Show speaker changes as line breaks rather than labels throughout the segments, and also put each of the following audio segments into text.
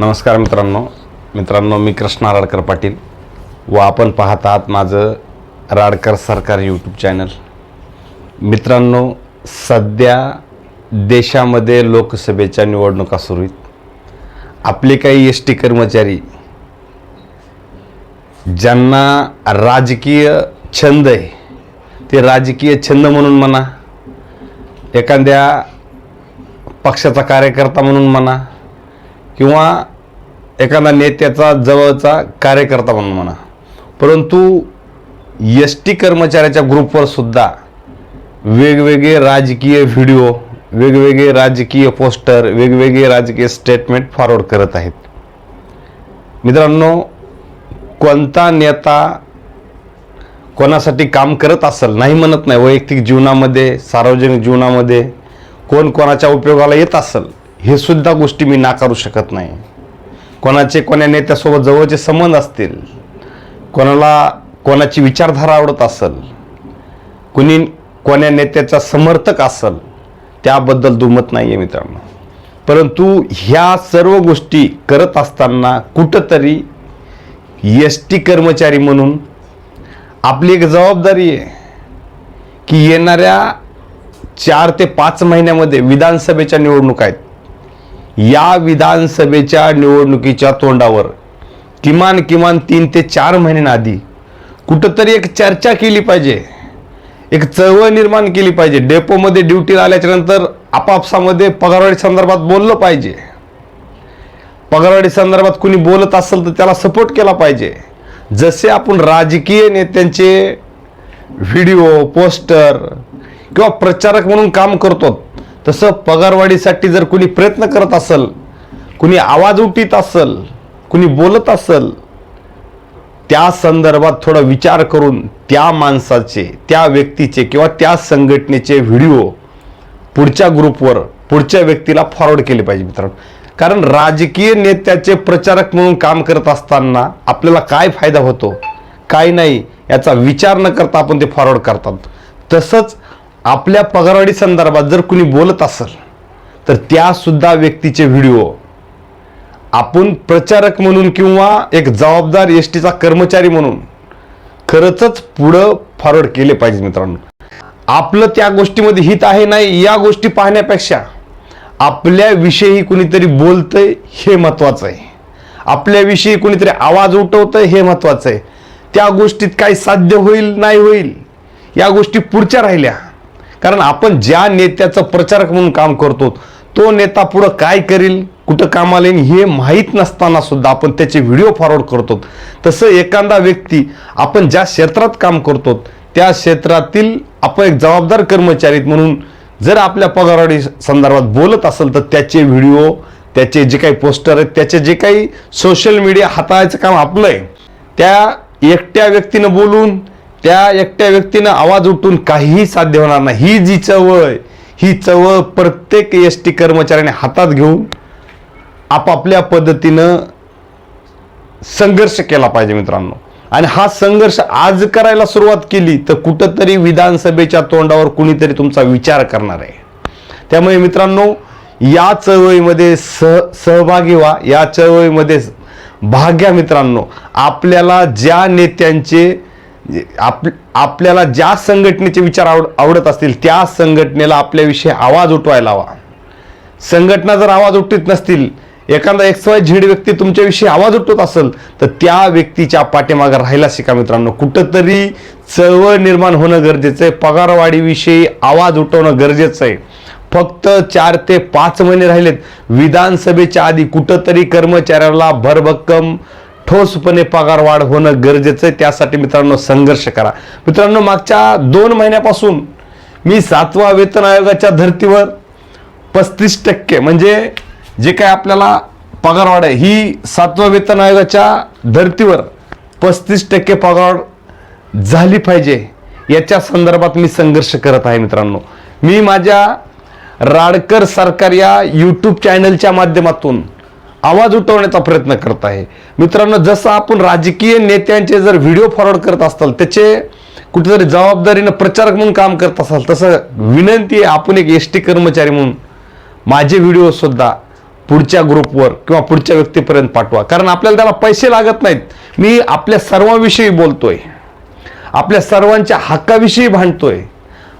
नमस्कार मित्रांनो. मित्रांनो मी कृष्णा राडकर पाटील व आपण पाहत आहात माझं राडकर सरकार यूट्यूब चॅनल मित्रांनो सध्या देशामध्ये लोकसभेच्या निवडणुका सुरू आहेत. आपले काही एस टी कर्मचारी ज्यांना राजकीय छंद आहे ते राजकीय छंद म्हणून म्हणा एखाद्या पक्षाचा कार्यकर्ता म्हणून म्हणा किंवा एखादा नेत्याचा जवळचा कार्यकर्ता म्हणून म्हणा. परंतु एस टी कर्मचाऱ्याच्या ग्रुपवर सुद्धा वेगवेगळे राजकीय व्हिडिओ वेगवेगळे राजकीय पोस्टर वेगवेगळे राजकीय स्टेटमेंट फॉरवर्ड करत आहेत. मित्रांनो कोणता नेता कोणासाठी काम करत असेल नाही म्हणत नाही वैयक्तिक जीवनामध्ये सार्वजनिक जीवनामध्ये कोण कोणाच्या उपयोगाला येत असेल हे सुद्धा गोष्टी मी नाकारू शकत नाही. कोणाचे कोण्या नेत्यासोबत जवळचे संबंध असतील कोणाला कोणाची विचारधारा आवडत असेल कुणी कोण्या नेत्याचा समर्थक असेल त्याबद्दल दुमत नाही आहे मित्रांनो. परंतु ह्या सर्व गोष्टी करत असताना कुठंतरी एस टी कर्मचारी म्हणून आपली एक जबाबदारी आहे की येणाऱ्या चार ते पाच महिन्यामध्ये विधानसभेच्या निवडणूक आहेत. या विधानसभेच्या निवडणुकीच्या तोंडावर किमान किमान तीन ते चार महिन्यांआधी कुठंतरी एक चर्चा केली पाहिजे. एक चळवळ निर्माण केली पाहिजे. डेपोमध्ये ड्युटीला आल्याच्यानंतर आपापसामध्ये पगारवाढी संदर्भात बोललं पाहिजे. पगारवाढी संदर्भात कुणी बोलत असेल तर त्याला सपोर्ट केला पाहिजे. जसे आपण राजकीय नेत्यांचे व्हिडिओ पोस्टर किंवा प्रचारक म्हणून काम करतो तसं पगारवाढीसाठी जर कुणी प्रयत्न करत असेल कुणी आवाज उठीत असेल कुणी बोलत असेल त्या संदर्भात थोडा विचार करून त्या माणसाचे त्या व्यक्तीचे किंवा त्या संघटनेचे व्हिडिओ पुढच्या ग्रुपवर पुढच्या व्यक्तीला फॉरवर्ड केले पाहिजे मित्रांनो. कारण राजकीय नेत्याचे प्रचारक म्हणून काम करत असताना आपल्याला काय फायदा होतो? काय नाही? याचा विचार न करता आपण ते फॉरवर्ड करतात. तसंच आपल्या पगारवाढी संदर्भात जर कुणी बोलत असेल तर त्यासुद्धा व्यक्तीचे व्हिडिओ. आपण प्रचारक म्हणून किंवा एक जबाबदार एस टीचा कर्मचारी म्हणून खरंच पुढं फॉरवर्ड केले पाहिजे मित्रांनो. आपलं त्या गोष्टीमध्ये हित आहे नाही या गोष्टी पाहण्यापेक्षा आपल्याविषयी कुणीतरी बोलतंय हे महत्वाचं आहे. आपल्याविषयी कुणीतरी आवाज उठवतंय हे महत्वाचं आहे. त्या गोष्टीत काय साध्य होईल नाही होईल या गोष्टी पुढच्या राहिल्या. कारण आपण ज्या नेत्याचं प्रचारक म्हणून काम करतो तो नेता पुढं काय करील कुठं कामाला येईल हे माहीत नसताना सुद्धा आपण त्याचे व्हिडिओ फॉरवर्ड करतो. तसं एखादा व्यक्ती आपण ज्या क्षेत्रात काम करतो त्या क्षेत्रातील आपण एक जबाबदार कर्मचारी आहेत म्हणून जर आपल्या पगारवाढी संदर्भात बोलत असेल तर त्याचे व्हिडिओ त्याचे जे काही पोस्टर आहेत त्याचे जे काही सोशल मीडिया हाताळायचं काम आपलं आहे त्या एकट्या व्यक्तीनं बोलून त्या एकट्या व्यक्तीनं आवाज उठून काहीही साध्य होणार नाही. ही जी चवळ आहे ही चवळ प्रत्येक एस टी कर्मचाऱ्याने हातात घेऊन आपापल्या पद्धतीनं संघर्ष केला पाहिजे मित्रांनो. आणि हा संघर्ष आज करायला सुरुवात केली तर कुठंतरी विधानसभेच्या तोंडावर कुणीतरी तुमचा विचार करणार आहे. त्यामुळे मित्रांनो या चळवळीमध्ये सह सहभागी व्हा. या चळवळीमध्ये भाग घ्या मित्रांनो. आपल्याला ज्या नेत्यांचे आप आपल्याला ज्या संघटनेचे विचार आवड आवडत असतील त्या संघटनेला आपल्याविषयी आवाज उठवायला हवा संघटना जर आवाज उठवीत नसतील एखादा एक्स वाय झेड व्यक्ती तुमच्याविषयी आवाज उठवत असेल तर त्या व्यक्तीच्या पाठीमागे राहायला शिका मित्रांनो. कुठंतरी चळवळ निर्माण होणं गरजेचं आहे पगारवाढीविषयी आवाज उठवणं गरजेचं आहे. फक्त चार ते पाच महिने राहिलेत विधानसभेच्या आधी कुठंतरी कर्मचाऱ्याला भरभक्कम ठोसपणे पगार वाढ होणं गरजेचं आहे. त्यासाठी मित्रांनो संघर्ष करा. मित्रांनो मागच्या दोन महिन्यापासून मी सातवा वेतन आयोगाच्या धर्तीवर पस्तीस टक्के म्हणजे जे काय आपल्याला पगारवाढ आहे ही सातवा वेतन आयोगाच्या धर्तीवर पस्तीस टक्के पगार झाली पाहिजे. याच्या संदर्भात मी संघर्ष करत आहे मित्रांनो. मी माझ्या राडकर सरकार या यूट्यूब चॅनलच्या माध्यमातून आवाज उठवण्याचा प्रयत्न करत आहे. मित्रांनो जसं आपण राजकीय नेत्यांचे जर व्हिडिओ फॉरवर्ड करत असाल त्याचे कुठेतरी जबाबदारीनं प्रचारक म्हणून काम करत असाल तसं विनंती आहे आपण एक एस टी कर्मचारी म्हणून माझे व्हिडिओ सुद्धा पुढच्या ग्रुपवर किंवा पुढच्या व्यक्तीपर्यंत पाठवा. कारण आपल्याला त्याला पैसे लागत नाहीत. मी आपल्या सर्वांविषयी बोलतोय. आपल्या सर्वांच्या हक्काविषयी भांडतोय.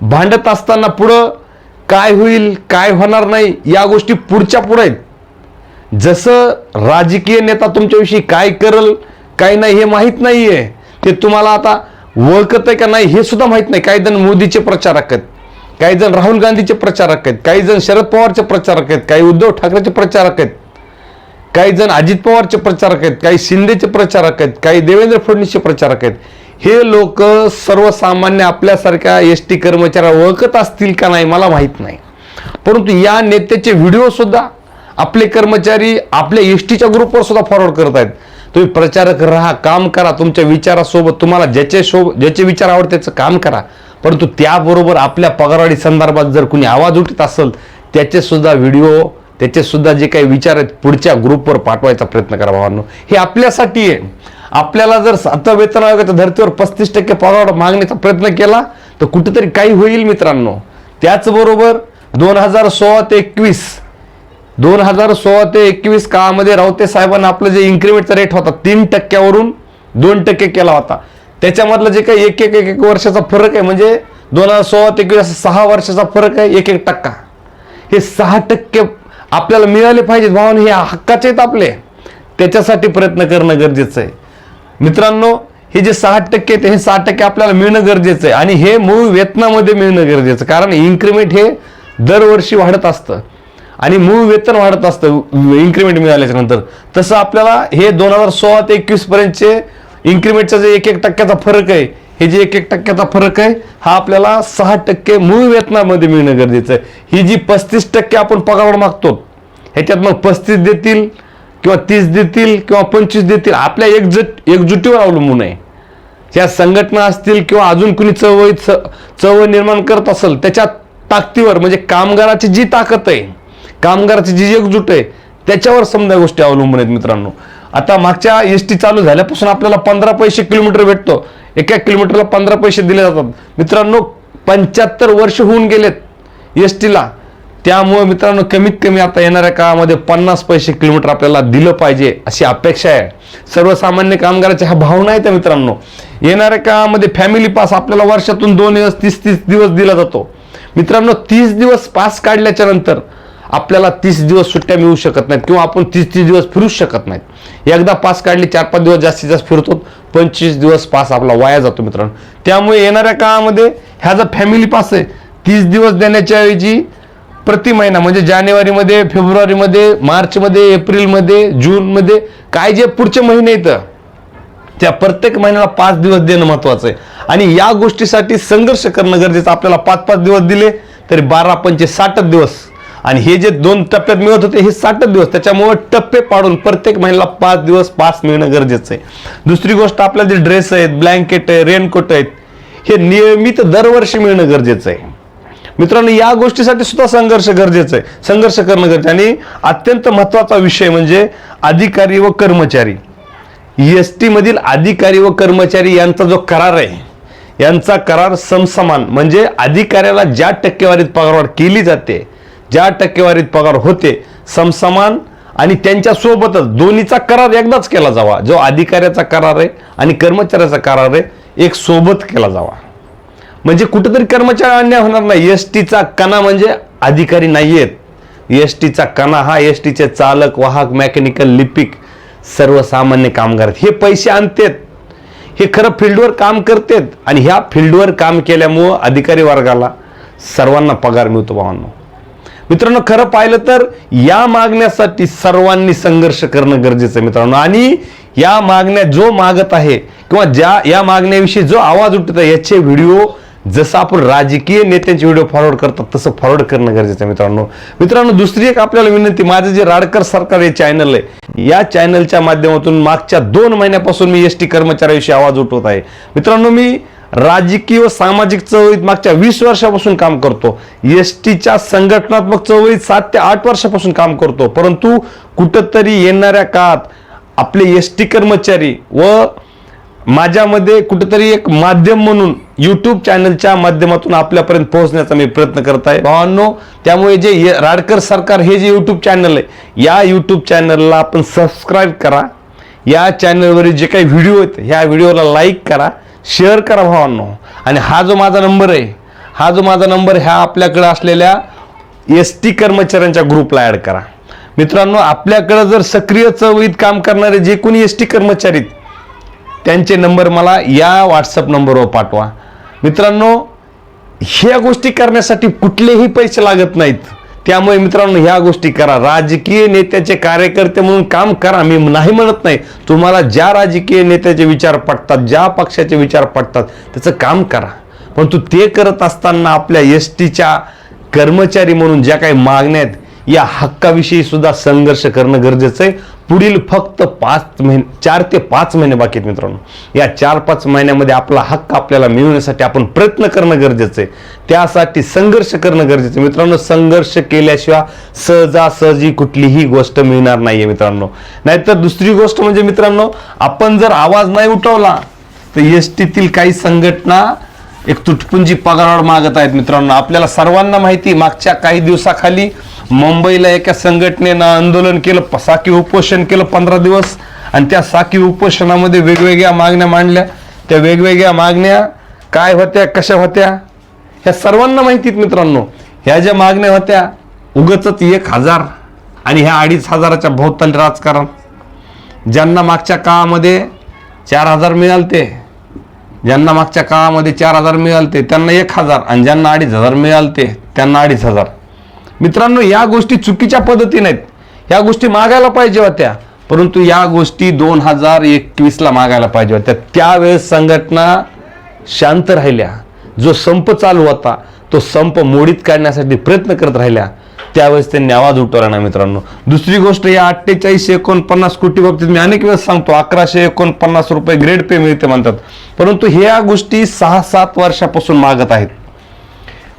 भांडत असताना पुढं काय होईल काय होणार नाही या गोष्टी पुढच्या पुढे आहेत. जसं राजकीय नेता तुमच्याविषयी काय करल काय नाही हे माहीत नाही आहे ते तुम्हाला आता ओळखत आहे का नाही हे सुद्धा माहीत नाही. काही जण मोदीचे प्रचारक आहेत काही जण राहुल गांधीचे प्रचारक आहेत काही जण शरद पवारचे प्रचारक आहेत काही उद्धव ठाकरेचे प्रचारक आहेत काही जण अजित पवारचे प्रचारक आहेत काही शिंदेचे प्रचारक आहेत काही देवेंद्र फडणवीसचे प्रचारक आहेत. हे लोक सर्वसामान्य आपल्यासारख्या एस टी कर्मचाऱ्या ओळखत असतील का नाही मला माहीत नाही. परंतु या नेत्याचे व्हिडिओ सुद्धा आपले कर्मचारी आपल्या एस टीच्या ग्रुपवर सुद्धा फॉरवर्ड करत आहेत. तुम्ही प्रचारक राहा काम करा तुमच्या विचारासोबत तुम्हाला ज्याचे शो ज्याचे विचार आवडते त्याचं काम करा. परंतु त्याबरोबर आपल्या पगारवाढी संदर्भात जर कुणी आवाज उठत असेल त्याचे सुद्धा व्हिडिओ त्याचे सुद्धा जे काही विचार आहेत पुढच्या ग्रुपवर पाठवायचा प्रयत्न करा भावांनो. हे आपल्यासाठी आहे. आपल्याला जर सातव्या वेतन आयोगाच्या धर्तीवर पस्तीस टक्के पगार मागण्याचा प्रयत्न केला तर कुठेतरी काही होईल मित्रांनो. त्याचबरोबर दोन हजार सोळा ते एकवीस दोन हजार सोळा ते एकवीस काळामध्ये रावते साहेबांना आपलं जे इन्क्रीमेंटचा रेट होता तीन टक्क्यावरून दोन टक्के केला होता. त्याच्यामधलं जे काही एक एक एक एक वर्षाचा फरक आहे म्हणजे दोन हजार सोळा ते एकवीस असं सहा वर्षाचा फरक आहे एक एक टक्का. हे सहा टक्के आपल्याला मिळाले पाहिजेत भावाने हे हक्काचे आहेत आपले. त्याच्यासाठी प्रयत्न करणं गरजेचं आहे. मित्रांनो हे जे सहा टक्के आहेत हे सहा टक्के आपल्याला मिळणं गरजेचं आहे. आणि हे मूळ वेतनामध्ये मिळणं गरजेचं कारण इन्क्रीमेंट हे दरवर्षी वाढत असतं. आणि मूळ वेतन वाढत असतं इन्क्रिमेंट मिळाल्याच्या नंतर. तसं आपल्याला हे दोन हजार सोळा ते एकवीस पर्यंतचे इन्क्रिमेंटचा जे एक एक टक्क्याचा फरक आहे हे जे एक एक टक्क्याचा फरक आहे हा आपल्याला सहा टक्के मूळ वेतनामध्ये मिळणं गरजेचं आहे. ही जी पस्तीस टक्के आपण पगार मागतो ह्याच्यात मग पस्तीस देतील किंवा तीस देतील किंवा पंचवीस देतील आपल्या एकजट एकजुटीवर अवलंबून आहे. ज्या संघटना असतील किंवा अजून कुणी चळवळीत च- चळवळ निर्माण करत असेल त्याच्या ताकदीवर म्हणजे कामगाराची जी ताकद आहे कामगाराची जी एकजूट आहे त्याच्यावर समजा गोष्टी अवलंबून आहेत मित्रांनो. आता मागच्या एस टी चालू झाल्यापासून आपल्याला पंधरा पैसे किलोमीटर भेटतो. एका किलोमीटरला पंधरा पैसे दिले जातात. मित्रांनो पंच्याहत्तर वर्ष होऊन गेलेत एस टीला त्यामुळे मित्रांनो कमीत कमी आता येणाऱ्या काळामध्ये पन्नास पैसे किलोमीटर आपल्याला दिलं पाहिजे अशी अपेक्षा आहे. सर्वसामान्य कामगाराच्या ह्या भावना आहेत मित्रांनो. येणाऱ्या काळामध्ये फॅमिली पास आपल्याला वर्षातून दोन दिवस तीस तीस दिवस दिला जातो. मित्रांनो तीस दिवस पास काढल्याच्या नंतर आपल्याला तीस दिवस सुट्ट्या मिळू शकत नाहीत किंवा आपण तीस तीस दिवस फिरूच शकत नाहीत. एकदा पास काढली चार पाच दिवस जास्तीत जास्त फिरतो पंचवीस दिवस पास आपला वाया जातो मित्रांनो. त्यामुळे येणाऱ्या काळामध्ये ह्या जर फॅमिली पास आहे तीस दिवस देण्याच्या ऐवजी प्रति महिना म्हणजे जानेवारीमध्ये फेब्रुवारीमध्ये मार्चमध्ये एप्रिलमध्ये जूनमध्ये काय जे पुढचे महिने येतं त्या प्रत्येक महिन्याला पाच दिवस देणं महत्वाचं आहे. आणि या गोष्टीसाठी संघर्ष करणं गरजेचं आपल्याला पाच पाच दिवस दिले तरी बारा पंचे साठच दिवस आणि हे जे दोन टप्प्यात मिळत होते हे साठच दिवस. त्याच्यामुळे टप्पे पाडून प्रत्येक महिन्याला पाच दिवस पास मिळणं गरजेचं आहे. दुसरी गोष्ट आपल्या जे ड्रेस आहेत ब्लँकेट आहे रेनकोट आहेत हे नियमित दरवर्षी मिळणं गरजेचं आहे. मित्रांनो या गोष्टीसाठी सुद्धा संघर्ष गरजेचं आहे. संघर्ष करणं गरजेचं आहे. आणि अत्यंत महत्त्वाचा विषय म्हणजे अधिकारी व कर्मचारी. एस टी मधील अधिकारी व कर्मचारी यांचा जो करार आहे यांचा करार समसमान. म्हणजे अधिकाऱ्याला ज्या टक्केवारीत पगारवाढ केली जाते ज्या टक्केवारीत पगार होते समसमान आणि त्यांच्यासोबतच दोन्हीचा करार एकदाच केला जावा. जो अधिकाऱ्याचा करार आहे आणि कर्मचाऱ्याचा करार आहे एक सोबत केला जावा. म्हणजे कुठेतरी कर्मचारी अन्याय होणार नाही. एस टीचा कणा म्हणजे अधिकारी नाहीयेत. एस टीचा कणा हा एस टीचे चालक वाहक मेकॅनिकल लिपिक सर्वसामान्य कामगार आहेत. हे पैसे आणतेत. हे खरं फील्डवर काम करतेत आणि ह्या फील्डवर काम केल्यामुळं अधिकारी वर्गाला सर्वांना पगार मिळतो भावांनो. मित्रांनो खरं पाहिलं तर या मागण्यासाठी सर्वांनी संघर्ष करणं गरजेचं आहे मित्रांनो. आणि या मागण्या जो मागत आहे किंवा ज्या या मागण्याविषयी जो आवाज उठत आहे याचे व्हिडिओ जसं आपण राजकीय नेत्यांचे व्हिडिओ फॉरवर्ड करतात तसं फॉरवर्ड करणं गरजेचं आहे मित्रांनो. मित्रांनो दुसरी एक आपल्याला विनंती माझं जे राडकर सरकार हे चॅनल आहे या चॅनलच्या माध्यमातून मागच्या दोन महिन्यापासून मी एस टी कर्मचाऱ्याविषयी आवाज उठवत आहे. मित्रांनो मी राजकीय व सामाजिक चळवळीत मागच्या वीस वर्षापासून काम करतो. एस टीच्या संघटनात्मक चळवळीत सात ते आठ वर्षापासून काम करतो. परंतु कुठंतरी येणाऱ्या काळात आपले एस टी कर्मचारी व माझ्यामध्ये कुठंतरी एक माध्यम म्हणून यूट्यूब चॅनलच्या माध्यमातून आपल्यापर्यंत पोहोचण्याचा मी प्रयत्न करत आहे. भावांनो त्यामुळे जे राडकर सरकार हे जे यूट्यूब चॅनल आहे या यूट्यूब चॅनलला आपण सबस्क्राईब करा. या चॅनलवरील जे काही व्हिडिओ आहेत ह्या व्हिडिओला लाईक करा. शेअर करा भावांनो. आणि हा जो माझा नंबर आहे हा जो माझा नंबर ह्या आपल्याकडे असलेल्या एस टी कर्मचाऱ्यांच्या ग्रुपला ॲड करा. मित्रांनो आपल्याकडं जर सक्रिय चळवळीत काम करणारे जे कोणी एस टी कर्मचारी आहेत, त्यांचे नंबर मला या व्हॉट्सअप नंबरवर पाठवा. मित्रांनो ह्या गोष्टी करण्यासाठी कुठलेही पैसे लागत नाहीत. त्यामुळे मित्रांनो ह्या गोष्टी करा. राजकीय नेत्याचे कार्यकर्ते म्हणून काम करा. मी नाही म्हणत नाही. तुम्हाला ज्या राजकीय नेत्याचे विचार पटतात ज्या पक्षाचे विचार पटतात त्याचं काम करा. परंतु ते करत असताना आपल्या एस टीच्या कर्मचारी म्हणून ज्या काही मागण्या आहेत या हक्काविषयी सुद्धा संघर्ष करणं गरजेचं आहे. पुढील फक्त पाच महिने चार ते पाच महिने बाकी आहेत मित्रांनो. या चार पाच महिन्यामध्ये आपला हक्क आपल्याला मिळवण्यासाठी आपण प्रयत्न करणं गरजेचं आहे. त्यासाठी संघर्ष करणं गरजेचं आहे. मित्रांनो संघर्ष केल्याशिवाय सहजासहजी कुठलीही गोष्ट मिळणार नाहीये मित्रांनो. नाहीतर दुसरी गोष्ट म्हणजे मित्रांनो आपण जर आवाज नाही उठवला तर एस टीतील काही संघटना एक तुटपुंजी पगारावर मागत आहेत मित्रांनो. आपल्याला सर्वांना माहिती मागच्या काही दिवसाखाली मुंबईला एका संघटनेनं आंदोलन केलं प- साखी उपोषण केलं पंधरा दिवस. आणि त्या साखी उपोषणामध्ये वेगवेगळ्या मागण्या मांडल्या. त्या वेगवेगळ्या मागण्या काय होत्या कशा होत्या ह्या सर्वांना माहितीत मित्रांनो. ह्या ज्या मागण्या होत्या उगच एक हजार आणि ह्या अडीच हजाराच्या भोवताली राजकारण. ज्यांना मागच्या काळामध्ये चार हजार मिळालते ज्यांना मागच्या काळामध्ये चार हजार मिळालते त्यांना एक हजार. आणि ज्यांना अडीच हजार मिळालते त्यांना अडीच हजार. मित्रांनो या गोष्टी चुकीच्या पद्धतीने आहेत. ह्या गोष्टी मागायला पाहिजे होत्या. परंतु या गोष्टी दोन हजार एकवीसला मागायला पाहिजे होत्या. त्यावेळेस संघटना शांत राहिल्या. जो संप चालू होता तो संप मोडीत काढण्यासाठी प्रयत्न करत राहिल्या. त्यावेळेस त्यांनी आवाज उठवला ना मित्रांनो. दुसरी गोष्ट या अठ्ठेचाळीस एकोणपन्नास कोटी बाबतीत मी अनेक वेळेस सांगतो अकराशे एकोणपन्नास रुपये ग्रेड पे मिळते म्हणतात. परंतु ह्या गोष्टी सहा सात वर्षापासून मागत आहेत.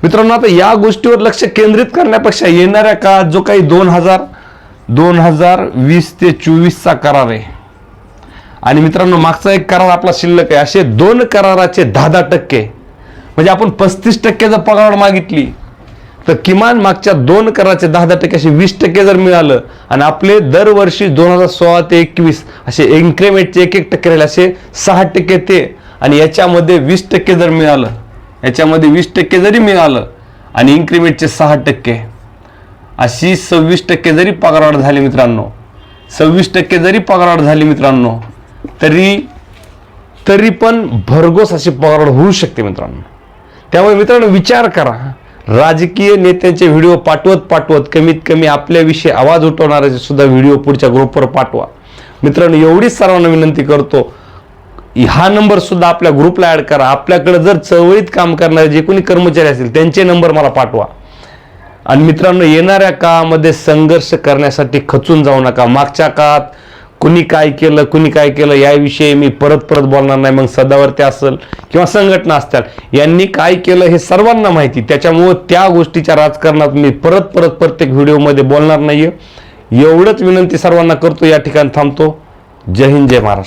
मित्रांनो आता या गोष्टीवर लक्ष केंद्रित करण्यापेक्षा येणाऱ्या काळात जो काही दोन हजार दोन हजार वीस ते चोवीसचा करार आहे. आणि मित्रांनो मागचा एक करार आपला शिल्लक आहे. असे दोन कराराचे दहा दहा टक्के. म्हणजे आपण पस्तीस टक्के जर पगार मागितली. तर किमान मागच्या दोन कराचे दहा दहा टक्के असे वीस टक्के जर मिळालं आणि आपले दरवर्षी दोन हजार सोळा ते एकवीस असे इन्क्रीमेंटचे एक एक टक्के राहिले असे सहा टक्के ते. आणि याच्यामध्ये वीस टक्के जर मिळालं याच्यामध्ये वीस टक्के जरी मिळालं आणि इन्क्रीमेंटचे सहा टक्के अशी सव्वीस टक्के जरी पगारवाढ झाली मित्रांनो सव्वीस टक्के जरी पगारवाढ झाली मित्रांनो तरी तरी पण भरघोस अशी पगारवाढ होऊ शकते मित्रांनो. त्यामुळे मित्रांनो विचार करा राजकीय नेत्यांचे व्हिडिओ पाठवत पाठवत कमीत कमी आपल्याविषयी आवाज उठवणाऱ्याचे सुद्धा व्हिडिओ पुढच्या ग्रुपवर पाठवा. मित्रांनो एवढीच सर्वांना विनंती करतो हा नंबर सुद्धा आपल्या ग्रुपला ऍड करा. आपल्याकडे जर चळवळीत काम करणारे जे कोणी कर्मचारी असतील त्यांचे नंबर मला पाठवा. आणि मित्रांनो येणाऱ्या काळामध्ये संघर्ष करण्यासाठी खचून जाऊ नका. मागच्या काळात कुणी काय केलं कुणी काय केलं याविषयी मी परत परत बोलणार नाही. मग सदावरती असेल किंवा संघटना असतील यांनी काय केलं हे सर्वांना माहिती. त्याच्यामुळं त्या गोष्टीच्या राजकारणात मी परत परत प्रत्येक व्हिडिओमध्ये बोलणार नाही एवढंच विनंती सर्वांना करतो. या ठिकाणी थांबतो. जय हिंद जय महाराष्ट्र.